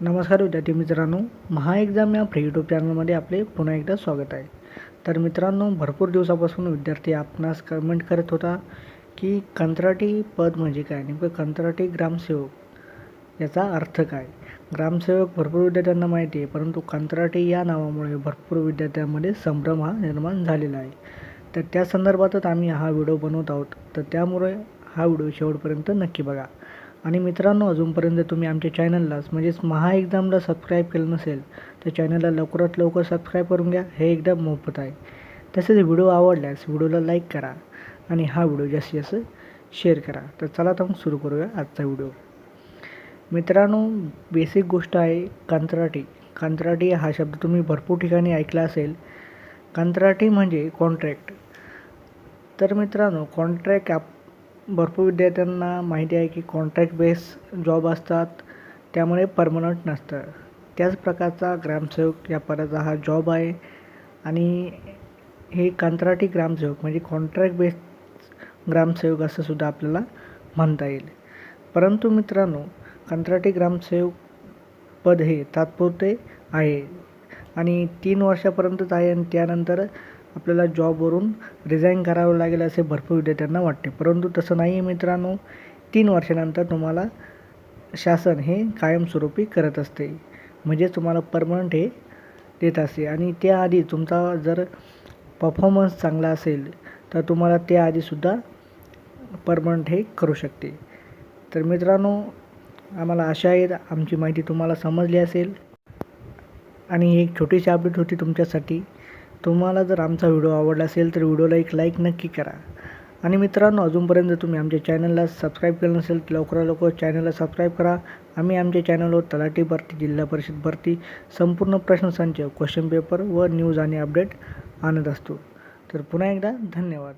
नमस्कार विद्यार्थी मित्रांनो महा एक्झाम या फ्री यूट्यूब चॅनलमध्ये आपले पुन्हा एकदा स्वागत आहे. तर मित्रांनो भरपूर दिवसापासून विद्यार्थी आपणास कमेंट करत होता की कंत्राटी पद म्हणजे काय? नेमकं कंत्राटी ग्रामसेवक याचा अर्थ काय? ग्रामसेवक भरपूर विद्यार्थ्यांना माहिती आहे परंतु कंत्राटी या नावामुळे भरपूर विद्यार्थ्यांमध्ये संभ्रम हा निर्माण झालेला आहे. तर त्या संदर्भातच आम्ही हा व्हिडिओ बनवत आहोत. तर त्यामुळे हा व्हिडिओ शेवटपर्यंत नक्की बघा. आणि मित्रांनो अजूनपर्यंत तुम्ही आमच्या चॅनललाच म्हणजेच महा एक्झामला सबस्क्राईब केलं नसेल तर चॅनलला लवकरात लवकर सबस्क्राईब करून घ्या. हे एकदम मोफत आहे. तसेच व्हिडिओ आवडल्यास व्हिडिओला लाईक करा आणि हा व्हिडिओ जास्तीत जास्त शेअर करा. तर चला तर मग सुरू करूया आजचा व्हिडिओ. मित्रांनो बेसिक गोष्ट आहे कंत्राटी. कंत्राटी हा शब्द तुम्ही भरपूर ठिकाणी ऐकला असेल. कंत्राटी म्हणजे कॉन्ट्रॅक्ट तर मित्रांनो कॉन्ट्रॅक्ट आप भरपूर विद्यार्थ्यांना माहिती आहे की कॉन्ट्रॅक्ट बेस जॉब असतात त्यामुळे परमनंट नसतं. त्याच प्रकारचा ग्रामसेवक या पदाचा हा जॉब आहे. आणि हे कंत्राटी ग्रामसेवक म्हणजे कॉन्ट्रॅक्ट बेस ग्रामसेवक असं सुद्धा आपल्याला म्हणता येईल. परंतु मित्रांनो कंत्राटी ग्रामसेवक पद हे तात्पुरते आहे. आणि तीन वर्षापर्यंतच आहे आणि त्यानंतर आपल्याला जॉबवरून रिझाईन करावं लागेल असे भरपूर विद्यार्थ्यांना वाटते. परंतु तसं नाही आहे मित्रांनो. तीन वर्षानंतर तुम्हाला शासन हे कायमस्वरूपी करत असते. म्हणजे तुम्हाला परमनंट हे देत असते. आणि त्याआधी तुमचा जर परफॉर्मन्स चांगला असेल तर तुम्हाला त्याआधीसुद्धा परमनंट हे करू शकते. तर मित्रांनो आम्हाला आशा आहे आमची माहिती तुम्हाला समजली असेल. आणि एक छोटीशी अपडेट होती तुमच्यासाठी. तुम्हाला जर आमचा व्हिडिओ आवडला असेल तर व्हिडिओला एक लाईक नक्की करा. आणि मित्रांनो अजूनपर्यंत तुम्ही आमच्या चॅनलला सबस्क्राईब केलं नसेल तर लवकरात लवकर चॅनलला सबस्क्राईब करा. आम्ही आमच्या चॅनलवर तलाठी भरती जिल्हा परिषद भरती संपूर्ण प्रश्नसंच क्वेश्चन पेपर व न्यूज आणि अपडेट आणत असतो. तर पुन्हा एकदा धन्यवाद.